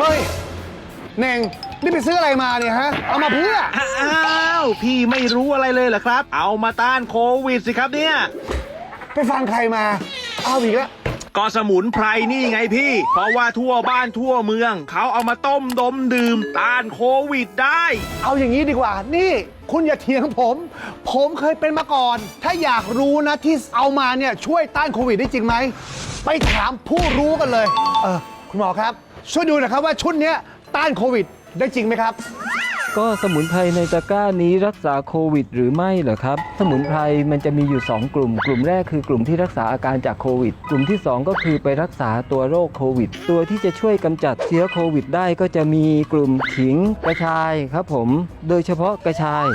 เฮ้ยเน่งนี่ไปซื้ออะไรมาเนี่ยฮะ เอามาเพื่อ อ้าวพี่ไม่รู้อะไรเลยเหรอครับ เอามาต้านโควิดสิครับเนี่ย ไปฟังใครมา เอาอีกแล้ว ก็สมุนไพรนี่ไงพี่ เพราะว่าทั่วบ้านทั่วเมือง เขาเอามาต้มดมดื่มต้านโควิดได้ เอาอย่างนี้ดีกว่า นี่คุณอย่าเถียงผม ผมเคยเป็นมาก่อน ถ้าอยากรู้นะที่เอามาเนี่ยช่วยต้านโควิดได้จริงไหม ไปถามผู้รู้กันเลย เออ คุณหมอครับ ช่วยดูหนะครับว่าชุดเนี้ยต้านโควิดได้จริงไหมครับ ก็สมุนไพรในตะกร้านี้รักษาโควิด หรือไม่เหรอครับ สมุนไพรมันจะมีอยู่ 2 กลุ่ม กลุ่มแรกคือกลุ่มที่รักษาอาการจากโควิด กลุ่มที่ 2 ก็คือไปรักษาตัวโรคโควิด ตัวที่จะช่วยกำจัดเชื้อโควิดได้ก็จะมีกลุ่มขิงกระชายครับผม โดยเฉพาะกระชาย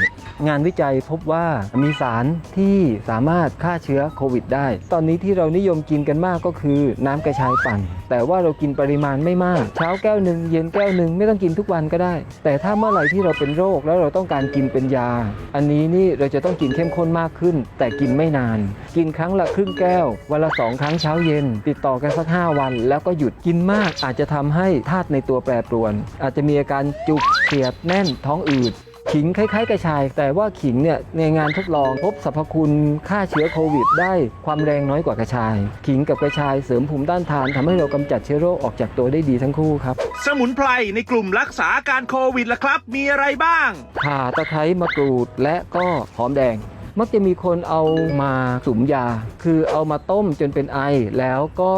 งานวิจัยพบว่ามีสารที่สามารถฆ่าเชื้อโควิดได้ ตอนนี้ที่เรานิยมกินกันมากก็คือน้ำกระชายปั่น แต่ว่าเรากินปริมาณไม่มาก เช้าแก้วหนึ่งเย็นแก้วหนึ่งไม่ต้องกินทุกวันก็ได้ แต่ถ้าเมื่อไหร่ที่เราเป็นโรคแล้วเราต้องการกินเป็นยา อันนี้นี่เราจะต้องกินเข้มข้นมากขึ้น แต่กินไม่นาน กินครั้งละครึ่งแก้ว วันละสองครั้งเช้าเย็น ติดต่อกันสัก 5 วัน แล้วก็หยุดกินมาก อาจจะทำให้ธาตุในตัวแปรปรวน อาจจะมีอาการจุกเสียดแน่นท้องอืด ขิงคล้ายๆกระชาย แต่ว่าขิงเนี่ยในงานทดลองพบสรรพคุณฆ่าเชื้อโควิด ได้ความแรงน้อยกว่ากระชาย ขิงกับกระชายเสริมภูมิต้านทานทำให้เรากำจัดเชื้อโรคออกจากตัวได้ดีทั้งคู่ครับ สมุนไพรในกลุ่มรักษาอาการโควิดล่ะครับ มีอะไรบ้างข่าตะไคร้มะกรูดและก็หอมแดง มักจะมีคนเอามาสุมยา คือเอามาต้มจนเป็นไอ แล้วก็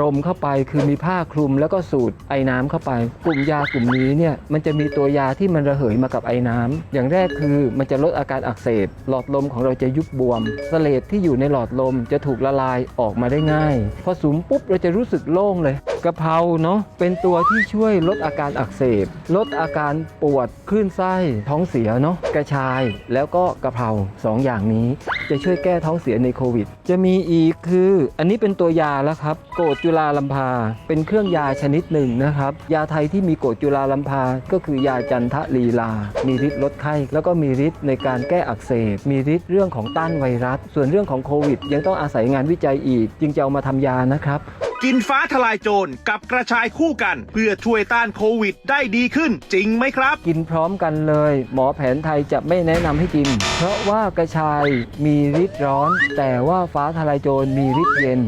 รมเข้าไปคือมีผ้าคลุมแล้วก็สูดไอน้ำเข้าไป กลุ่มยากลุ่มนี้เนี่ยมันจะมีตัวยาที่มันระเหยมากับไอน้ำอย่างแรกคือมันจะลดอาการอักเสบหลอดลมของเราจะยุบบวมเลดที่อยู่ในหลอดลมจะถูกละลายออกมาได้ง่าย พอสุมปุ๊บเราจะรู้สึกโล่งเลย กะเพราเนาะเป็นตัวที่ช่วยลดอาการอักเสบ ลดอาการปวดคลื่นไส้ท้องเสียเนาะกระชายแล้วก็กะเพราสองอย่างนี้ จะช่วยแก้ท้องเสียในโควิด จะมีอีกคือ อันนี้เป็นตัวยาแล้วครับ โกดจุลาลัมพา เป็นเครื่องยาชนิดหนึ่งนะครับ ยาไทยที่มีโกดจุลาลัมพา ก็คือยาจันทลีลา มีฤทธิ์ลดไข้ แล้วก็มีฤทธิ์ในการแก้อักเสบ มีฤทธิ์เรื่องของต้านไวรัส ส่วนเรื่องของโควิด ยังต้องอาศัยงานวิจัยอีก จึงจะเอามาทำยานะครับ กินฟ้าทลายโจรกับกระชายคู่กัน เพื่อช่วยต้านโควิดได้ดีขึ้น จริงไหมครับ กินพร้อมกันเลย หมอแผนไทยจะไม่แนะนำให้กิน เพราะว่ากระชายมีฤทธิ์ร้อน แต่ว่าฟ้าทลายโจรมีฤทธิ์เย็น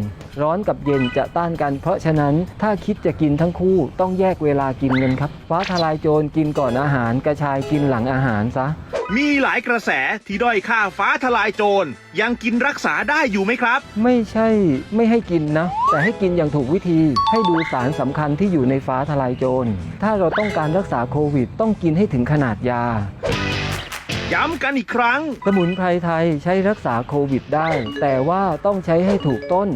ร้อนกับเย็นจะต้านกัน เพราะฉะนั้นถ้าคิดจะกินทั้งคู่ต้องแยกเวลากินกันครับ ฟ้าทลายโจรกินก่อนอาหารกระชายกินหลังอาหารซะ มีหลายกระแสที่ด้อยค่าฟ้าทลายโจรยังกินรักษาได้อยู่ไหมครับ ไม่ใช่ไม่ให้กินนะ แต่ให้กินอย่างถูกวิธี ให้ดูสารสำคัญที่อยู่ในฟ้าทลายโจรถ้าเราต้องการรักษาโควิด ต้องกินให้ถึงขนาดยา ย้ำกันอีกครั้ง สมุนไพรไทยใช้รักษาโควิดได้ แต่ว่าต้องใช้ให้ถูกต้น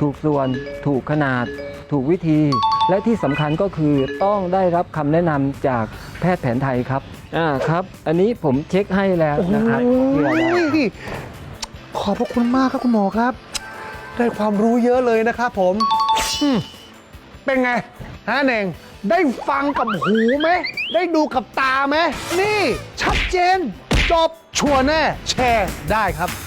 ถูกส่วน ถูกขนาด ถูกวิธี และที่สำคัญก็คือต้องได้รับคำแนะนำจากแพทย์แผนไทยครับ อ่าครับ อันนี้ผมเช็คให้แล้วโอ้นะครับเชื่อแล้วยขอบพระคุณมากครับคุณหมอครับ ได้ความรู้เยอะเลยนะครับผมอืมเป็นไงฮะเน่งได้ฟังกับหูไหม ได้ดูกับตาไหม นี่ ชัดเจน จบชัวร์แน่แชร์ได้ครับ